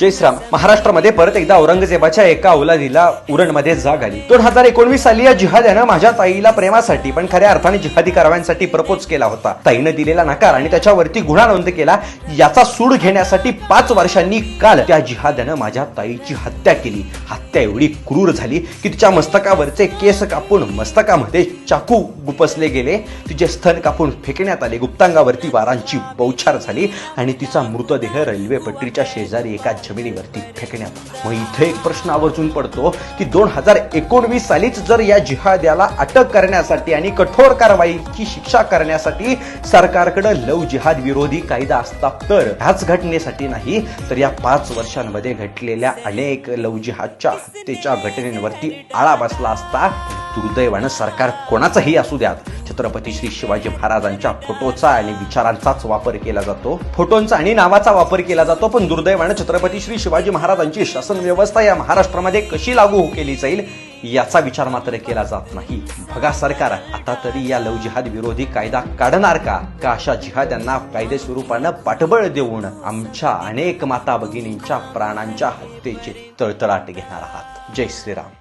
जयश्राम महाराष्ट्रामध्ये परत एकदा औरंगजेबाच्या एका औलादीला उरणमध्ये जाग आली. दोन हजार एकोणवीस साली या जिहाद्यानं माझ्या ताईला प्रेमासाठी पण खऱ्या अर्थाने जिहादी कारवायांसाठी प्रपोज केला होता. ताईनं दिलेला नकार आणि त्याच्यावरती गुन्हा नोंद केला याचा सूड घेण्यासाठी पाच वर्षांनी काल त्या जिहाद्यानं माझ्या ताईची हत्या केली. हत्या एवढी क्रूर झाली की तिच्या मस्तकावरचे केस कापून मस्तकामध्ये चाकू गुपसले गेले. तिचे स्तन कापून फेकण्यात आले. गुप्तांगावरती वारांची बौछार झाली आणि तिचा मृतदेह रेल्वे पटरीच्या शेजारी एका जमिनीवरती फेकण्यात. मग इथे एक प्रश्न आवर्जून पडतो की दोन हजार एकोणवीस सालीच जर या जिहाद्याला अटक करण्यासाठी आणि कठोर कारवाईची शिक्षा करण्यासाठी सरकारकडे लव जिहाद विरोधी कायदा असता तर ह्याच घटनेसाठी नाही तर या पाच वर्षांमध्ये घडलेल्या अनेक लव जिहादच्या हत्येच्या घटनेवरती आळा बसला असता. दुर्दैवानं सरकार कोणाचंही असू द्यात. छत्रपती श्री शिवाजी महाराजांच्या फोटोचा आणि विचारांचाच वापर केला जातो. फोटोंचा आणि नावाचा वापर केला जातो पण दुर्दैवानं छत्रपती श्री शिवाजी महाराजांची शासन व्यवस्था या महाराष्ट्रामध्ये कशी लागू केली जाईल याचा विचार मात्र केला जात नाही. बघा सरकार आता तरी या लव जिहाद विरोधी कायदा काढणार का? का अशा जिहाद्यांना कायदे स्वरूपानं पाठबळ देऊन आमच्या अनेक माता भगिनींच्या प्राणांच्या हत्येचे तळतळाट घेणार आहात? जय श्रीराम.